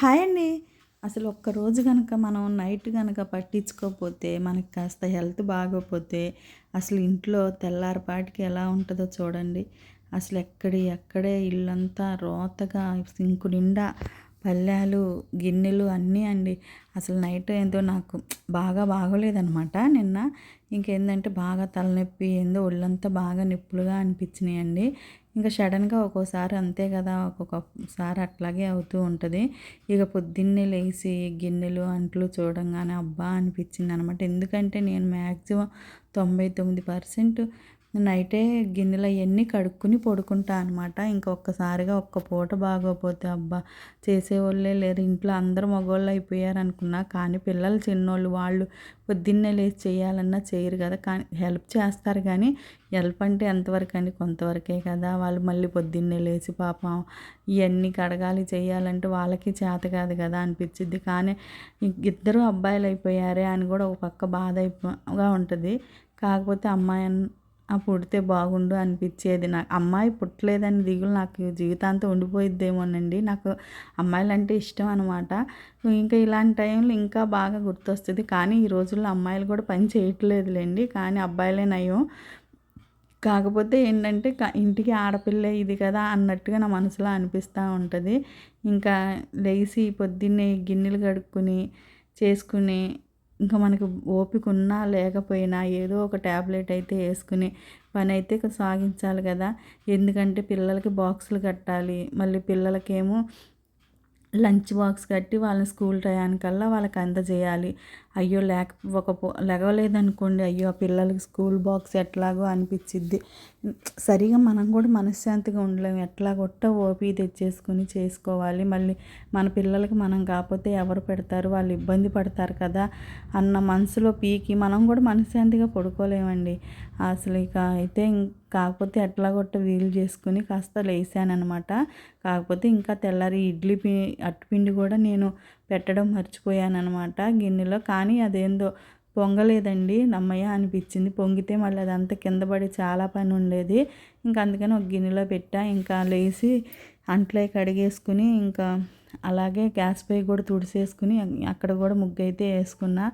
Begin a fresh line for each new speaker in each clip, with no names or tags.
Hi అండి. అసలు ఒక్కరోజు కనుక మనం నైట్ కనుక పట్టించుకోకపోతే మనకి కాస్త హెల్త్ బాగోపోతే అసలు ఇంట్లో తెల్లారిపాటికి ఎలా ఉంటుందో చూడండి. అసలు ఎక్కడి ఎక్కడే ఇల్లంతా రోతగా సింకు నిండా పళ్ళాలు గిన్నెలు అన్నీ అండి. అసలు నైట్ ఏందో నాకు బాగా బాగోలేదనమాట నిన్న. ఇంకేందంటే బాగా తలనొప్పి ఏందో ఒళ్ళంతా బాగా నిప్పులుగా అనిపించినాయండి. ఇంకా సడన్గా ఒక్కోసారి అంతే కదా ఒక్కొక్కసారి అట్లాగే అవుతూ ఉంటుంది. ఇక పొద్దున్నే లేచి గిన్నెలు అంట్లు చూడంగానే అబ్బా అనిపించింది అనమాట ఎందుకంటే నేను మ్యాక్సిమం తొంభై తొమ్మిది పర్సెంట్ నైటే గిన్నెలు అవన్నీ కడుక్కుని పడుకుంటా అనమాట ఇంకొకసారిగా ఒక్క పూట బాగోపోతే అబ్బా చేసేవాళ్ళే లేరు. ఇంట్లో అందరూ మగవాళ్ళు అయిపోయారు అనుకున్నా కానీ పిల్లలు చిన్నోళ్ళు వాళ్ళు పొద్దున్నే లేచి చేయాలన్నా చేయరు కదా. కానీ హెల్ప్ చేస్తారు కానీ హెల్ప్ అంటే ఎంతవరకు అండి? కొంతవరకే కదా. వాళ్ళు మళ్ళీ పొద్దున్నే లేచి పాపం ఇవన్నీ కడగాలి చేయాలంటే వాళ్ళకి చేత కాదు కదా అనిపించింది కానీ ఇద్దరు అబ్బాయిలు అయిపోయారే అని కూడా ఒక పక్క బాధ అయిపోగా ఉంటుంది. కాకపోతే అమ్మాయి ఆ పుడితే బాగుండు అనిపించేది. నాకు అమ్మాయి పుట్టలేదని దిగులు నాకు జీవితాంతం ఉండిపోయిద్దేమోనండి. నాకు అమ్మాయిలు అంటే ఇష్టం అనమాట ఇంకా ఇలాంటి టైంలో ఇంకా బాగా గుర్తొస్తుంది. కానీ ఈ రోజుల్లో అమ్మాయిలు కూడా పని చేయట్లేదులేండి. కానీ అబ్బాయిలే నయం. కాకపోతే ఏంటంటే ఇంటికి ఆడపిల్ల ఇది కదా అన్నట్టుగా నా మనసులో అనిపిస్తూ ఉంటుంది. ఇంకా లేచి పొద్దున్నే గిన్నెలు కడుక్కుని చేసుకుని ఇంకా మనకు ఓపిక ఉన్నా లేకపోయినా ఏదో ఒక ట్యాబ్లెట్ అయితే వేసుకుని పని అయితే సాగించాలి కదా. ఎందుకంటే పిల్లలకి బాక్సులు కట్టాలి. మళ్ళీ పిల్లలకేమో లంచ్ బాక్స్ కట్టి వాళ్ళని స్కూల్ టయానికల్లా వాళ్ళకి అందజేయాలి. అయ్యో లేక ఒక లేవలేదనుకోండి. అయ్యో పిల్లలకి స్కూల్ బాక్స్ ఎట్లాగో అనిపించిద్ది సరిగా మనం కూడా మనశ్శాంతిగా ఉండలేము ఎట్లా కొట్ట ఓపి తెచ్చేసుకుని చేసుకోవాలి. మళ్ళీ మన పిల్లలకి మనం కాకపోతే ఎవరు పెడతారు? వాళ్ళు ఇబ్బంది పడతారు కదా అన్న మనసులో పీకి మనం కూడా మనశ్శాంతిగా పడుకోలేమండి. అసలు ఇక అయితే కాకపోతే ఎట్లా కొట్ట వీలు చేసుకుని కాస్త లేసానమాట కాకపోతే ఇంకా తెల్లారి ఇడ్లీ పి అట్టుపిండి కూడా నేను పెట్టడం మర్చిపోయాను అనమాట గిన్నెలో. కానీ అదేందో పొంగలేదండి. నమ్మయ్య అనిపించింది. పొంగితే మళ్ళీ అదంతా కింద పడి చాలా పని ఉండేది. ఇంకా అందుకని ఒక గిన్నెలో పెట్టా. ఇంకా లేచి అంట్లో కడిగేసుకుని ఇంకా అలాగే గ్యాస్ పై కూడా తుడిసేసుకుని అక్కడ కూడా ముగ్గు అయితే వేసుకున్నా.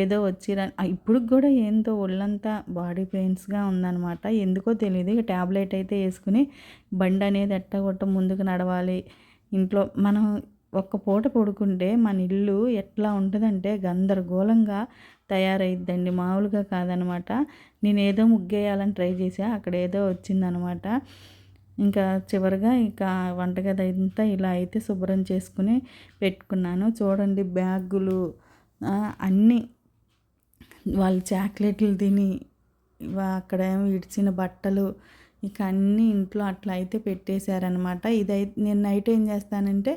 ఏదో వచ్చి ఇప్పుడు కూడా ఏందో ఒళ్ళంతా బాడీ పెయిన్స్గా ఉందన్నమాట. ఎందుకో తెలియదు ఇక ట్యాబ్లెట్ అయితే వేసుకుని బండి అనేది ఎట్టగొట్ట ముందుకు నడవాలి. ఇంట్లో మనం ఒక్క పూట పడుకుంటే మన ఇల్లు ఎట్లా ఉంటుందంటే గందరగోళంగా తయారైద్దండి. మామూలుగా కాదనమాట. నేను ఏదో ముగ్గేయాలని ట్రై చేసా అక్కడ ఏదో వచ్చిందనమాట. ఇంకా చివరిగా ఇంకా వంటగది అంతా ఇలా అయితే శుభ్రం చేసుకుని పెట్టుకున్నాను. చూడండి బ్యాగులు అన్నీ. వాళ్ళు చాక్లెట్లు తిని అక్కడ ఇడిచిన బట్టలు ఇక అన్నీ ఇంట్లో అట్లా అయితే పెట్టేశారనమాట ఇదైతే నేను నైట్ ఏం చేస్తానంటే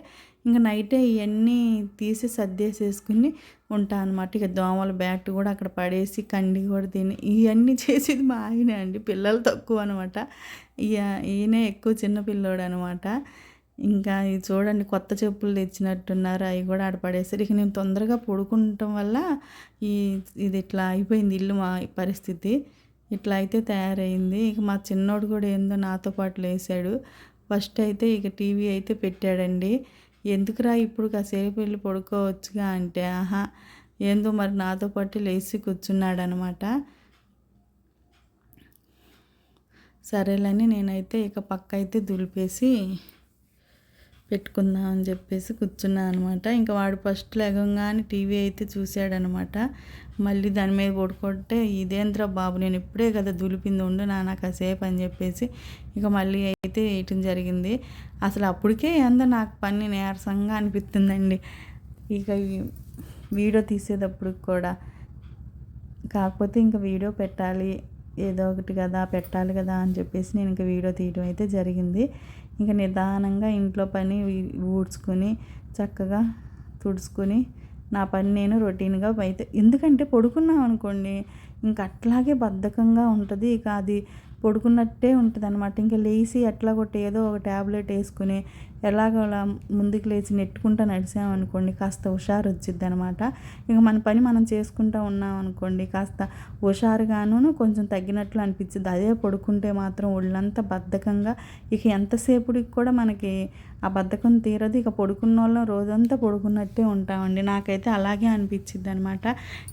ఇంకా నైటే ఇవన్నీ తీసి సర్దేసేసుకుని ఉంటా అనమాట ఇక దోమల బ్యాట్ కూడా అక్కడ పడేసి కండి కూడా తిని ఇవన్నీ చేసేది మా ఆయనే అండి. పిల్లలు తక్కువ అనమాట ఇక ఈయనే ఎక్కువ చిన్న పిల్లోడు అనమాట ఇంకా ఇది చూడండి కొత్త చెప్పులు తెచ్చినట్టున్నారు. అవి కూడా ఆడ పడేసారు ఇక నేను తొందరగా పడుకుంటం వల్ల ఈ ఇది ఇట్లా అయిపోయింది ఇల్లు మా పరిస్థితి. ఇట్లా అయితే తయారైంది. ఇక మా చిన్నోడు కూడా ఏందో నాతో పాటు లేసాడు. ఫస్ట్ అయితే ఇక టీవీ అయితే పెట్టాడండి. ఎందుకురా ఇప్పుడు కాసేపు వెళ్ళి పడుకోవచ్చుగా అంటే ఆహా ఏందో మరి నాతో పాటు లేచి కూర్చున్నాడనమాట. సరేలని నేనైతే ఇక పక్క అయితే దులిపేసి పెట్టుకుందాం అని చెప్పేసి కూర్చున్నాను అనమాట. ఇంకా వాడు ఫస్ట్ లేగంగానే టీవీ అయితే చూశాడనమాట. మళ్ళీ దాని మీద కొడుకుంటే ఇదేంద్ర బాబు నేను ఇప్పుడే కదా దులిపింది ఉండు నాన్న కాసేపు అని చెప్పేసి ఇక మళ్ళీ అయితే వేయటం జరిగింది. అసలు అప్పటికే ఏందో నాకు పని నీరసంగా అనిపిస్తుందండి. ఇక వీడియో తీసేటప్పుడు కూడా. కాకపోతే ఇంకా వీడియో పెట్టాలి ఏదో ఒకటి కదా పెట్టాలి కదా అని చెప్పేసి నేను ఇంకా వీడియో తీయడం అయితే జరిగింది. ఇంకా నిదానంగా ఇంట్లో పని ఊడ్చుకొని చక్కగా తుడుచుకొని నా పని నేను రొటీన్గా అయితే ఎందుకంటే పడుకున్నాం అనుకోండి ఇంకా అట్లాగే బద్ధకంగా ఉంటుంది. ఇక అది పడుకున్నట్టే ఉంటుంది అనమాట ఇంకా లేచి ఎట్లా కొట్టి ఏదో ఒక ట్యాబ్లెట్ వేసుకుని ఎలాగోలా ముందుకు లేచి నెట్టుకుంటూ నడిచామనుకోండి కాస్త హుషారు వచ్చిద్ది అనమాట ఇక మన పని మనం చేసుకుంటూ ఉన్నాం అనుకోండి కాస్త హుషారుగాను కొంచెం తగ్గినట్లు అనిపించింది అదే పడుకుంటే మాత్రం ఒళ్ళంతా బద్ధకంగా ఇక ఎంతసేపుడికి కూడా మనకి ఆ బద్ధకం తీరదు. ఇక పడుకున్న వాళ్ళం రోజంతా పడుకున్నట్టే ఉంటామండి. నాకైతే అలాగే అనిపించింది అనమాట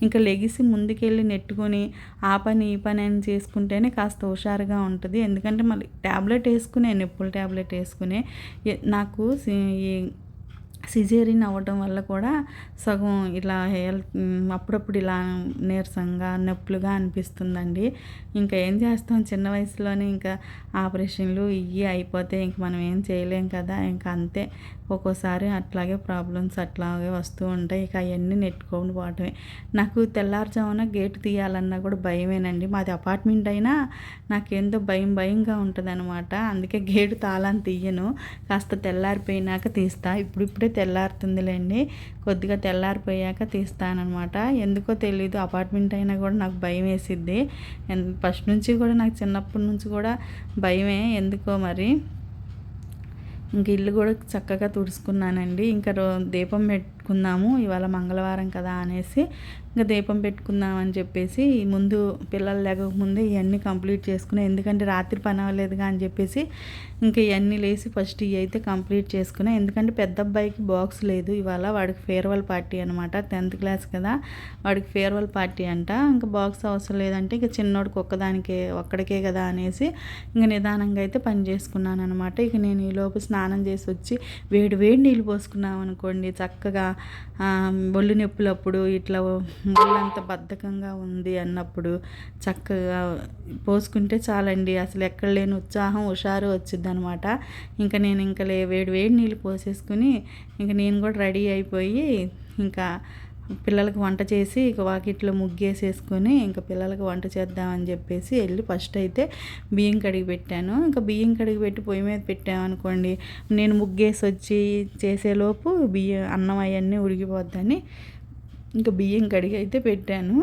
ఇంకా లెగిసి ముందుకెళ్ళి నెట్టుకొని ఆ పని ఈ పని అని చేసుకుంటేనే కాస్త హుషారుగా ఉంటుంది. ఎందుకంటే మళ్ళీ ట్యాబ్లెట్ వేసుకునే నొప్పుల ట్యాబ్లెట్ వేసుకునే నా నాకు సి- ఈ సిజేరియన్ అవ్వటం వల్ల కూడా సగం ఇలా హెల్త్ అప్పుడప్పుడు ఇలా నీరసంగా నొప్పులుగా అనిపిస్తుందండి. ఇంకా ఏం చేస్తాం? చిన్న వయసులోనే ఇంకా ఆపరేషన్లు ఇవి అయిపోతే ఇంక మనం ఏం చేయలేం కదా? ఇంకా అంతే. ఒక్కోసారి అట్లాగే ప్రాబ్లమ్స్ అట్లాగే వస్తూ ఉంటాయి. ఇక అవన్నీ నెట్టుకొని పోవటమే. నాకు తెల్లారుజామున గేటు తీయాలన్నా కూడా భయమేనండి. మాది అపార్ట్మెంట్ అయినా నాకేందో భయం భయంగా ఉంటుంది అనమాట అందుకే గేటు తాళాన్ని తీయను. కాస్త తెల్లారిపోయినాక తీస్తా. ఇప్పుడిప్పుడే తెల్లారుతుందిలేండి. కొద్దిగా తెల్లారిపోయాక తీస్తానమాట ఎందుకో తెలీదు. అపార్ట్మెంట్ అయినా కూడా నాకు భయం వేసిద్ది ఫస్ట్ నుంచి కూడా నాకు చిన్నప్పటి నుంచి కూడా భయమే. ఎందుకో మరి? ఇంక ఇల్లు కూడా చక్కగా తుడుచుకున్నానండి. ఇంకా రో దీపం పెట్టుకుందాము ఇవాళ మంగళవారం కదా అనేసి ఇంకా దీపం పెట్టుకుందామని చెప్పేసి ముందు పిల్లలు లేక ముందే ఇవన్నీ కంప్లీట్ చేసుకున్నాను ఎందుకంటే రాత్రి పని అవ్వలేదుగా అని చెప్పేసి ఇంకా ఇవన్నీ లేసి ఫస్ట్ ఇవి అయితే కంప్లీట్ చేసుకున్నా ఎందుకంటే పెద్ద అబ్బాయికి బాక్స్ లేదు ఇవాళ వాడికి ఫేర్వెల్ పార్టీ అనమాట టెన్త్ క్లాస్ కదా వాడికి ఫేర్వెల్ పార్టీ అంట. ఇంకా బాక్స్ అవసరం లేదంటే ఇక చిన్నోడికి ఒక్కదానికే ఒక్కడికే కదా అనేసి ఇంకా నిదానంగా అయితే పని చేసుకున్నాను అనమాట ఇక నేను ఈ లోపు స్నానం చేసి వచ్చి వేడి వేడి నీళ్ళు పోసుకున్నాం అనుకోండి చక్కగా ఒళ్ళు నొప్పులప్పుడు ఇట్లా ఒళ్ళంత బద్ధకంగా ఉంది అన్నప్పుడు చక్కగా పోసుకుంటే చాలండి. అసలు ఎక్కడ లేని ఉత్సాహం హుషారు వచ్చింది అనమాట ఇంకా నేను ఇంకా లే వేడి వేడి నీళ్ళు పోసేసుకుని ఇంకా నేను కూడా రెడీ అయిపోయి ఇంకా పిల్లలకి వంట చేసి ఇక వాకిట్లో ముగ్గేసేసుకొని ఇంకా పిల్లలకి వంట చేద్దామని చెప్పేసి వెళ్ళి ఫస్ట్ అయితే బియ్యం కడిగి పెట్టాను. ఇంకా బియ్యం కడిగి పెట్టి పొయ్యి మీద పెట్టామనుకోండి నేను ముగ్గేసి వచ్చి చేసేలోపు బియ్యం అన్నం అవన్నీ ఉడికిపోద్దని ఇంకా బియ్యం కడిగి అయితే పెట్టాను.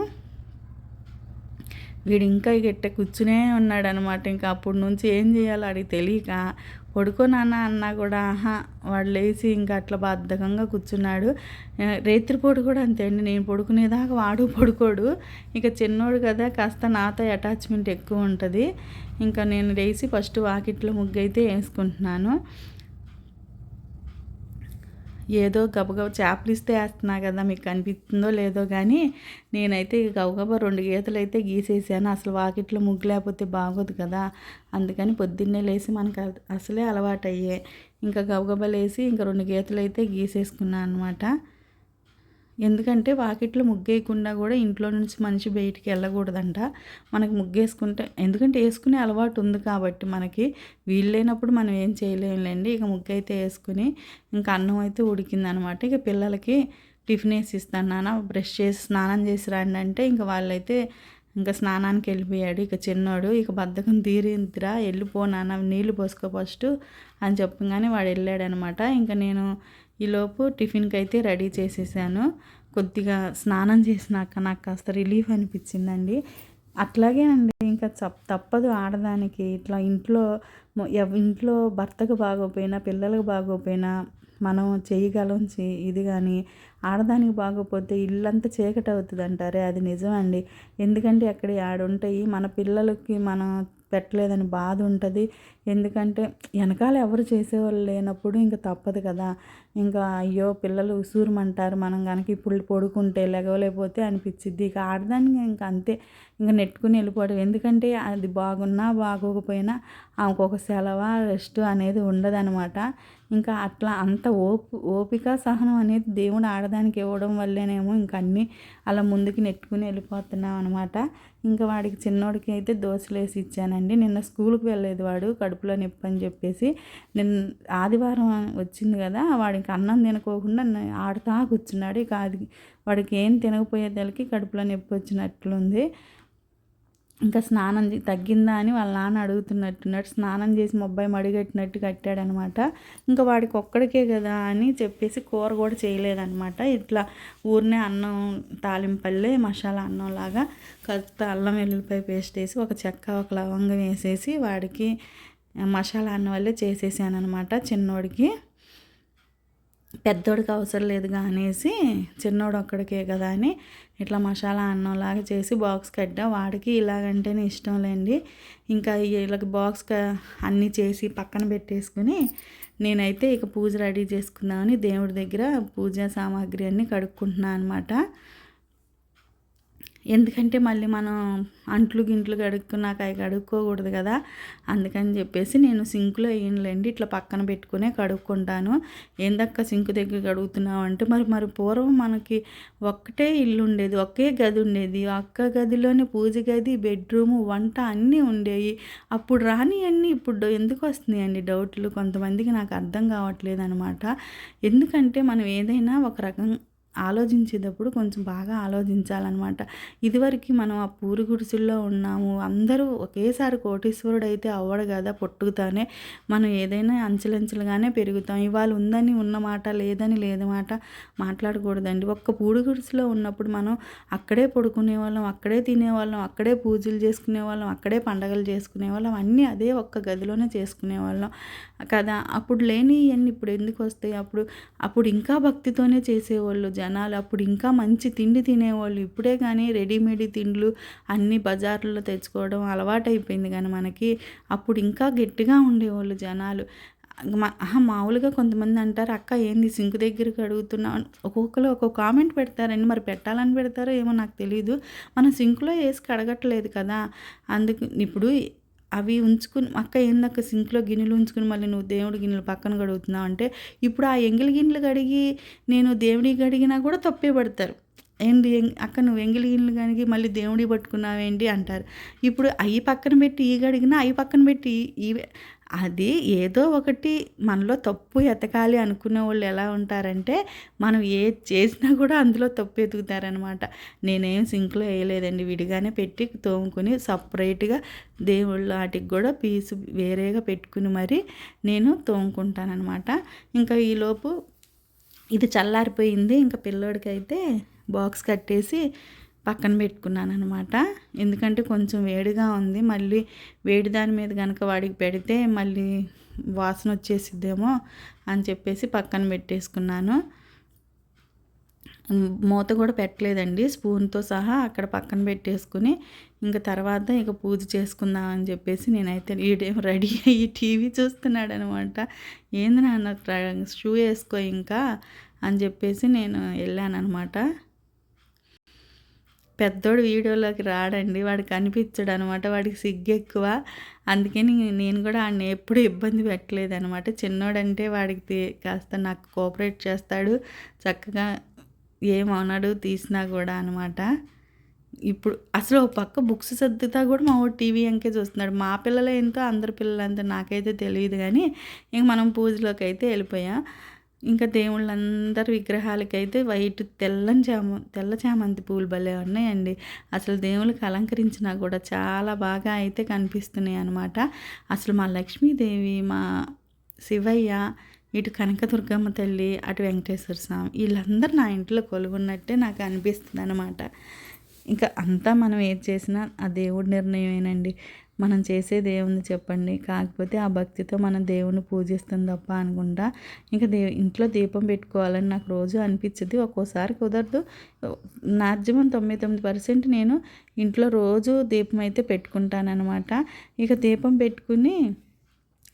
వీడు ఇంకా ఇట్ట కూర్చునే ఉన్నాడు అనమాట ఇంకా అప్పటి నుంచి ఏం చేయాలో అడిగి తెలియక పడుకో నాన్న అన్నా కూడా ఆహా వాడు లేచి ఇంకా అట్లా బద్ధకంగా కూర్చున్నాడు. రేత్రిపూట కూడా అంతే అండి. నేను పడుకునేదాకా వాడు పడుకోడు. ఇక చిన్నోడు కదా కాస్త నాతో అటాచ్మెంట్ ఎక్కువ ఉంటుంది. ఇంకా నేను లేచి ఫస్ట్ వాకిట్లో ముగ్గు అయితే వేసుకుంటున్నాను. ఏదో గబగబ చేపలు ఇస్తే వేస్తున్నా కదా మీకు కనిపిస్తుందో లేదో కానీ నేనైతే ఇక గబగబా రెండు గీతలు అయితే గీసేసాను. అసలు వాకిట్లో ముగ్గు లేకపోతే బాగోదు కదా. అందుకని పొద్దున్నే లేచి మనకు అసలే అలవాటు అయ్యే ఇంకా గబగబా లేచి ఇంకా రెండు గీతలు అయితే గీసేసుకున్నాను అనమాట ఎందుకంటే వాకిట్లో ముగ్గేయకుండా కూడా ఇంట్లో నుంచి మనిషి బయటికి వెళ్ళకూడదంట. మనకి ముగ్గేసుకుంటే ఎందుకంటే వేసుకునే అలవాటు ఉంది కాబట్టి మనకి. వీలు లేనప్పుడు మనం ఏం చేయలేములేండి ఇక ముగ్గు అయితే వేసుకుని ఇంకా అన్నం అయితే ఉడికిందనమాట. ఇక పిల్లలకి టిఫిన్ వేసి ఇస్తాను నాన్న. బ్రష్ చేసి స్నానం చేసి రండి అంటే ఇంకా వాళ్ళైతే ఇంకా స్నానానికి వెళ్ళిపోయాడు. ఇక చిన్నోడు ఇక బద్ధకం తీరిందిరా వెళ్ళిపో నాన్న నీళ్ళు పోసుకో ఫస్ట్ అని చెప్పగానే వాడు వెళ్ళాడనమాట. ఇంకా నేను ఈలోపు టిఫిన్కి అయితే రెడీ చేసేసాను. కొద్దిగా స్నానం చేసినాక నాకు కాస్త రిలీఫ్ అనిపించిందండి. అట్లాగే అండి ఇంకా చప్ తప్పదు ఆడదానికి. ఇట్లా ఇంట్లో ఇంట్లో భర్తకు బాగోపోయినా పిల్లలకు బాగోపోయినా మనం చేయగలం చే- ఇది కానీ ఆడదానికి బాగోపోతే ఇల్లంతా చీకటి అవుతుంది అంటారే అది నిజమండి. ఎందుకంటే అక్కడ ఆడుంటాయి మన పిల్లలకి మనం పెట్టలేదని బాధ ఉంటుంది. ఎందుకంటే వెనకాల ఎవరు చేసేవాళ్ళు లేనప్పుడు ఇంకా తప్పదు కదా. ఇంకా అయ్యో పిల్లలు ఉసూరమంటారు. మనం కనుక ఇప్పుడు పడుకుంటే లెగవలేకపోతే అనిపించిద్ది ఇక ఆడదానికి ఇంకా అంతే. ఇంకా నెట్టుకుని వెళ్ళిపోవడం. ఎందుకంటే అది బాగున్నా బాగోకపోయినా ఆమెకు ఒక సెలవు రెస్ట్ అనేది ఉండదనమాట ఇంకా అట్లా అంత ఓపు ఓపిక సహనం అనేది దేవుడు ఆడదానికి ఇవ్వడం వల్లేనేమో ఇంకా అన్నీ అలా ముందుకు నెట్టుకుని వెళ్ళిపోతున్నాం అనమాట ఇంకా వాడికి చిన్నోడికి అయితే దోశలు వేసి ఇచ్చానండి. నిన్న స్కూల్కి వెళ్ళలేదు వాడు కడుపులో నొప్పి అని చెప్పేసి. నిన్న ఆదివారం వచ్చింది కదా వాడికి అన్నం తినకోకుండా ఆడతా ఆడుతా కూర్చున్నాడు. ఇక అది వాడికి ఏం తినకపోయేదానికి కడుపులో నొప్పి వచ్చినట్లుంది. ఇంకా స్నానం తగ్గిందా అని వాళ్ళ నాన్న అడుగుతున్నట్టున్నాడు. స్నానం చేసి మా అబ్బాయి మడిగట్టినట్టు కట్టాడనమాట. ఇంకా వాడికి ఒక్కడికే కదా అని చెప్పేసి కూర కూడా చేయలేదనమాట. ఇట్లా ఊరినే అన్నం తాలింపల్లే మసాలా అన్నం లాగా కొత్త అల్లం వెల్లుల్లిపాయ పేస్ట్ వేసి ఒక చెక్క ఒక లవంగం వేసేసి వాడికి మసాలా అన్నం వల్లే చేసేసాను అనమాట చిన్నోడికి. పెద్దోడికి అవసరం లేదుగా అనేసి చిన్నోడు ఒక్కడికే కదా అని ఇట్లా మసాలా అన్నంలాగా చేసి బాక్స్ కట్టా. వాడికి ఇలాగంటేనే ఇష్టం లేండి. ఇంకా వీళ్ళకి బాక్స్ అన్నీ చేసి పక్కన పెట్టేసుకుని నేనైతే ఇక పూజ రెడీ చేసుకుందామని దేవుడి దగ్గర పూజా సామాగ్రి అన్నీ కడుక్కుంటున్నాను అనమాట ఎందుకంటే మళ్ళీ మనం అంట్లు గింట్లు కడుక్కున్నాక అవి కడుక్కోకూడదు కదా. అందుకని చెప్పేసి నేను సింకులో వేయనులేండి ఇట్లా పక్కన పెట్టుకునే కడుక్కుంటాను. ఏందక్క సింకు దగ్గర కడుగుతున్నావు అంటే మరి మరి పూర్వం మనకి ఒక్కటే ఇల్లు ఉండేది ఒకే గది ఉండేది. ఒక్క గదిలోనే పూజ గది బెడ్రూము వంట అన్నీ ఉండేవి. అప్పుడు రాని అన్నీ ఇప్పుడు ఎందుకు వస్తున్నాయండి డౌట్లు? కొంతమందికి నాకు అర్థం కావట్లేదు అనమాట ఎందుకంటే మనం ఏదైనా ఒక రకం ఆలోచించేటప్పుడు కొంచెం బాగా ఆలోచించాలన్నమాట. ఇదివరకు మనం ఆ పూరి గుడిసెల్లో ఉన్నాము. అందరూ ఒకేసారి కోటీశ్వరుడు అయితే అవ్వడు కదా పొట్టుకుతానే. మనం ఏదైనా అంచెలంచెలుగానే పెరుగుతాం. ఇవాళ ఉందని ఉన్నమాట లేదని లేదమాట మాట్లాడకూడదండి. ఒక్క పూడి గుడిసెలో ఉన్నప్పుడు మనం అక్కడే పడుకునే వాళ్ళం అక్కడే తినేవాళ్ళం అక్కడే పూజలు చేసుకునే వాళ్ళం అక్కడే పండగలు చేసుకునే వాళ్ళం అన్నీ అదే ఒక్క గదిలోనే చేసుకునే వాళ్ళం కదా. అప్పుడు లేని ఇవన్నీ ఇప్పుడు ఎందుకు వస్తాయి? అప్పుడు అప్పుడు ఇంకా భక్తితోనే చేసేవాళ్ళు జనాలు అప్పుడు ఇంకా మంచి తిండి తినేవాళ్ళు. ఇప్పుడే కానీ రెడీమేడ్ తిండ్లు అన్ని బజార్లో తెచ్చుకోవడం అలవాటైపోయింది కానీ మనకి. అప్పుడు ఇంకా గట్టిగా ఉండేవాళ్ళు జనాలు. మామూలుగా కొంతమంది అంటారు అక్క ఏంది సింక్ దగ్గరికి అడుగుతున్నావు ఒక్కొక్కరు ఒక్కొక్క కామెంట్ పెడతారండి. మరి పెట్టాలని పెడతారో ఏమో నాకు తెలియదు మనం సింక్లో వేసి కడగట్లేదు కదా. అందుకు ఇప్పుడు అవి ఉంచుకుని అక్క ఏందక్క సింక్లో గిన్నెలు ఉంచుకుని మళ్ళీ నువ్వు దేవుడి గిన్నెలు పక్కన కడుగుతున్నావు? అంటే ఇప్పుడు ఆ ఎంగిలి గిన్నెలు కడిగి నేను దేవుడి కడిగినా కూడా తప్పే పడతారు. ఏంటి అక్క నువ్వు ఎంగిలి గిన్నెలు కడిగి మళ్ళీ దేవుడి పట్టుకున్నావేంటి? అంటారు. ఇప్పుడు అవి పక్కన పెట్టి ఈ గడిగినా అవి పక్కన పెట్టి ఈ అది ఏదో ఒకటి మనలో తప్పు ఎతకాలి అనుకునే వాళ్ళు ఎలా ఉంటారంటే మనం ఏ చేసినా కూడా అందులో తప్పు ఎతుకుతారనమాట నేనేం సింక్లో వేయలేదండి విడిగానే పెట్టి తోముకుని సపరేట్గా దేవుళ్ళ వాటికి కూడా పీసు వేరేగా పెట్టుకుని మరి నేను తోముకుంటానమాట ఇంకా ఈలోపు ఇది చల్లారిపోయింది ఇంకా పిల్లోడికైతే బాక్స్ కట్టేసి పక్కన పెట్టుకున్నాను అనమాట ఎందుకంటే కొంచెం వేడిగా ఉంది. మళ్ళీ వేడి దాని మీద కనుక వాడికి పెడితే మళ్ళీ వాసన వచ్చేసిద్దేమో అని చెప్పేసి పక్కన పెట్టేసుకున్నాను. మూత కూడా పెట్టలేదండి. స్పూన్తో సహా అక్కడ పక్కన పెట్టేసుకుని ఇంకా తర్వాత ఇక పూజ చేసుకుందాం అని చెప్పేసి నేనైతే ఈడేం రెడీ అయ్యి టీవీ చూస్తున్నాడు అనమాట ఏంది నాన్న షూ వేసుకో ఇంకా అని చెప్పేసి నేను వెళ్ళాను అనమాట పెద్దోడు వీడియోలోకి రాడండి వాడికి కనిపించడు అనమాట వాడికి సిగ్గు ఎక్కువ అందుకని నేను కూడా ఆయన ఎప్పుడు ఇబ్బంది పెట్టలేదు అనమాట చిన్నోడంటే వాడికి కాస్త నాకు కోఆపరేట్ చేస్తాడు చక్కగా ఏమనడు తీసినా కూడా అనమాట. ఇప్పుడు అసలు ఒక పక్క బుక్స్ సర్దుతా కూడా మా వాడు టీవీ అంకే చూస్తున్నాడు. మా పిల్లలు ఎంతో అందరి పిల్లలంతా నాకైతే తెలియదు కానీ ఇంక మనం పూజలోకి అయితే వెళ్ళిపోయాం. ఇంకా దేవుళ్ళందరి విగ్రహాలకైతే వైట్ తెల్లని చామ తెల్ల చామంతి పూలు భలే ఉన్నాయండి. అసలు దేవుళ్ళకి అలంకరించినా కూడా చాలా బాగా అయితే కనిపిస్తున్నాయి అనమాట అసలు మా లక్ష్మీదేవి మా శివయ్య ఇటు కనకదుర్గమ్మ తల్లి అటు వెంకటేశ్వర స్వామి వీళ్ళందరూ నా ఇంట్లో కొలుగున్నట్టే నాకు అనిపిస్తుంది అనమాట ఇంకా అంతా మనం ఏది చేసినా ఆ దేవుడి నిర్ణయమేనండి. మనం చేసేది ఏముంది చెప్పండి. కాకపోతే ఆ భక్తితో మనం దేవుని పూజిస్తాం తప్ప అనుకుంటా. ఇంకా దే ఇంట్లో దీపం పెట్టుకోవాలని నాకు రోజు అనిపించింది ఒక్కోసారి కుదరదు. మ్యాక్సిమం తొంభై తొమ్మిది పర్సెంట్ నేను ఇంట్లో రోజు దీపం అయితే పెట్టుకుంటానమాట ఇక దీపం పెట్టుకుని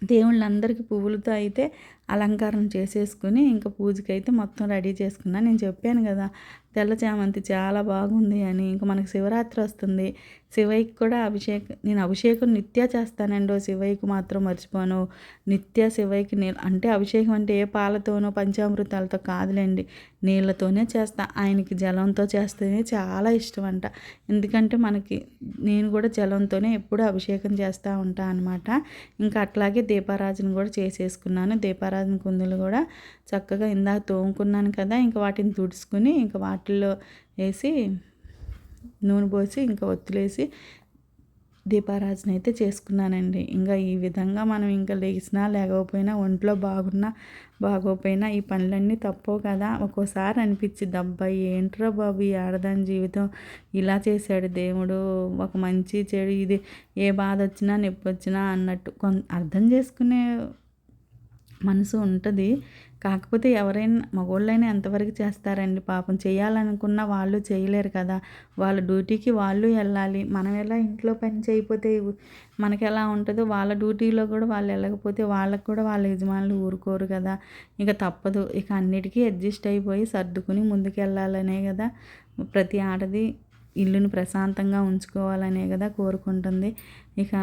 దేవుళ్ళందరికీ పువ్వులతో అయితే అలంకారం చేసేసుకుని ఇంకా పూజకైతే మొత్తం రెడీ చేసుకున్నాను నేను చెప్పాను కదా తెల్ల చామంతి చాలా బాగుంది అని ఇంకా మనకు శివరాత్రి వస్తుంది. శివయ్యకి కూడా అభిషేకం నేను అభిషేకం నిత్య చేస్తానండి శివయ్యకి మాత్రం మర్చిపోను. నిత్య శివయ్యకి నీ అంటే అభిషేకం అంటే ఏ పాలతోనో పంచామృతాలతో కాదులేండి. నీళ్ళతోనే చేస్తా. ఆయనకి జలంతో చేస్తేనే చాలా ఇష్టం అంట ఎందుకంటే మనకి నేను కూడా జలంతోనే ఎప్పుడూ అభిషేకం చేస్తూ ఉంటాను అనమాట ఇంకా అట్లాగే దీపారాజన కూడా చేసేసుకున్నాను. దీపారాజన కుందులు కూడా చక్కగా ఇందాక తోముకున్నాను కదా ఇంకా వాటిని తుడుచుకుని ఇంకా వాటి వాటిల్లో వేసి నూనె పోసి ఇంకా ఒత్తులేసి దీపారాజన అయితే చేసుకున్నానండి. ఇంకా ఈ విధంగా మనం ఇంకా లేచినా లేకపోయినా ఒంట్లో బాగున్నా బాగోపోయినా ఈ పనులన్నీ తప్పవు కదా. ఒక్కోసారి అనిపించింది అబ్బాయి ఏంట్రా బాబు ఈ ఆడదాని జీవితం? ఇలా చేశాడు దేవుడు ఒక మంచి చెడు ఇది ఏ బాధ వచ్చినా నొప్పి వచ్చినా అన్నట్టు. కొ అర్థం చేసుకునే మనసు ఉంటుంది. కాకపోతే ఎవరైనా మగోళ్ళైనా ఎంతవరకు చేస్తారండి? పాపం చేయాలనుకున్న వాళ్ళు చేయలేరు కదా. వాళ్ళ డ్యూటీకి వాళ్ళు వెళ్ళాలి. మనం ఎలా ఇంట్లో పని చేయకపోతే మనకి ఎలా ఉంటుందో వాళ్ళ డ్యూటీలో కూడా వాళ్ళు వెళ్ళకపోతే వాళ్ళకు కూడా వాళ్ళ యజమానులు ఊరుకోరు కదా. ఇక తప్పదు. ఇక అన్నిటికీ అడ్జస్ట్ అయిపోయి సర్దుకుని ముందుకెళ్ళాలనే కదా. ప్రతి ఆడది ఇల్లును ప్రశాంతంగా ఉంచుకోవాలనే కదా కోరుకుంటుంది. ఇక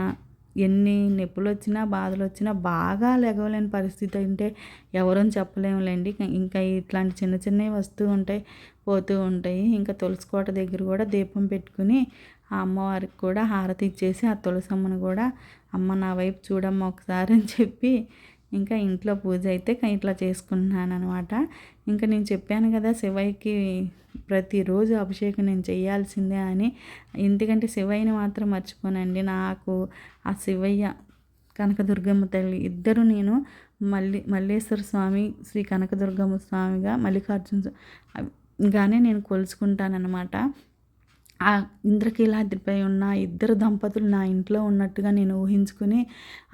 ఎన్ని నొప్పులు వచ్చినా బాధలు వచ్చినా బాగా లెగవలేని పరిస్థితి అంటే ఎవరని చెప్పలేములేండి. ఇంకా ఇట్లాంటి చిన్న చిన్నవి వస్తూ ఉంటాయి పోతూ ఉంటాయి. ఇంకా తులసికోట దగ్గర కూడా దీపం పెట్టుకుని ఆ అమ్మవారికి కూడా హారతి ఇచ్చేసి ఆ తులసమ్మను కూడా అమ్మ నా వైపు చూడమ్మ ఒకసారి అని చెప్పి ఇంకా ఇంట్లో పూజ అయితే ఇట్లా చేసుకుంటున్నాను అనమాట ఇంకా నేను చెప్పాను కదా శివయ్యకి ప్రతిరోజు అభిషేకం నేను చేయాల్సిందే అని. ఎందుకంటే శివయ్యని మాత్రం మర్చిపోనండి. నాకు ఆ శివయ్య కనకదుర్గమ్మ తల్లి ఇద్దరు నేను మల్లి మల్లేశ్వర స్వామి శ్రీ కనకదుర్గమ్మ స్వామిగా మల్లికార్జున గానే నేను కొలుచుకుంటానన్నమాట ఆ ఇంద్రకీలాద్రిపై ఉన్న ఇద్దరు దంపతులు నా ఇంట్లో ఉన్నట్టుగా నేను ఊహించుకుని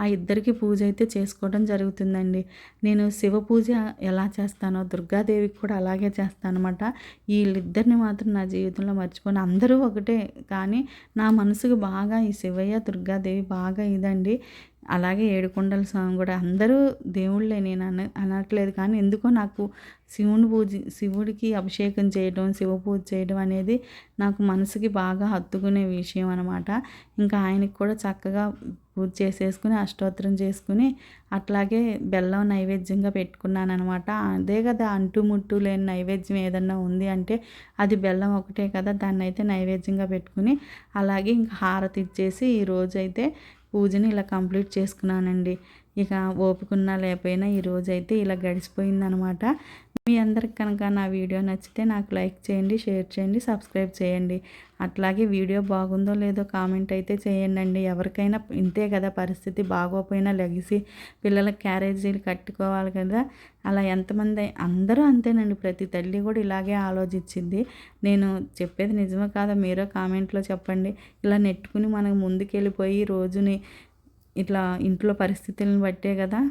ఆ ఇద్దరికి పూజ అయితే చేసుకోవడం జరుగుతుందండి. నేను శివ పూజ ఎలా చేస్తానో దుర్గాదేవికి కూడా అలాగే చేస్తాను అనమాట వీళ్ళిద్దరిని మాత్రం నా జీవితంలో మర్చిపోను. అందరూ ఒకటే కానీ నా మనసుకు బాగా ఈ శివయ్య దుర్గాదేవి బాగా ఇదండి. అలాగే ఏడుకొండల స్వామి కూడా అందరూ దేవుళ్ళే నేను అన అనట్లేదు కానీ ఎందుకో నాకు శివుని పూజ శివుడికి అభిషేకం చేయడం శివ పూజ చేయడం అనేది నాకు మనసుకి బాగా హత్తుకునే విషయం అనమాట ఇంకా ఆయనకి కూడా చక్కగా పూజ చేసేసుకుని అష్టోత్తరం చేసుకుని అట్లాగే బెల్లం నైవేద్యంగా పెట్టుకున్నాను అనమాట అదే కదా అంటుముట్టు లేని నైవేద్యం ఏదన్నా ఉంది అంటే అది బెల్లం ఒకటే కదా దాన్ని అయితే నైవేద్యంగా పెట్టుకుని అలాగే ఇంకా హారతి ఇచ్చేసి ఈరోజు అయితే పూజని ఇలా కంప్లీట్ చేసుకున్నానండి. ఇక ఓపికన్నా లేకపోయినా ఈరోజు అయితే ఇలా గడిచిపోయిందనమాట. మీ అందరికి కనుక నా వీడియో నచ్చితే నాకు లైక్ చేయండి షేర్ చేయండి సబ్స్క్రైబ్ చేయండి. అట్లాగే వీడియో బాగుందో లేదో కామెంట్ అయితే చేయండి అండి ఎవరికైనా ఇంతే కదా పరిస్థితి బాగోపోయినా లెగిసి పిల్లలకు క్యారేజీలు కట్టుకోవాలి కదా. అలా ఎంతమంది అందరూ అంతేనండి. ప్రతి తల్లి కూడా ఇలాగే ఆలోచించింది. నేను చెప్పేది నిజమే కాదా మీరో కామెంట్లో చెప్పండి. ఇలా నెట్టుకుని మనకు ముందుకెళ్ళిపోయి రోజుని ఇట్లా ఇంట్లో పరిస్థితులను బట్టే కదా.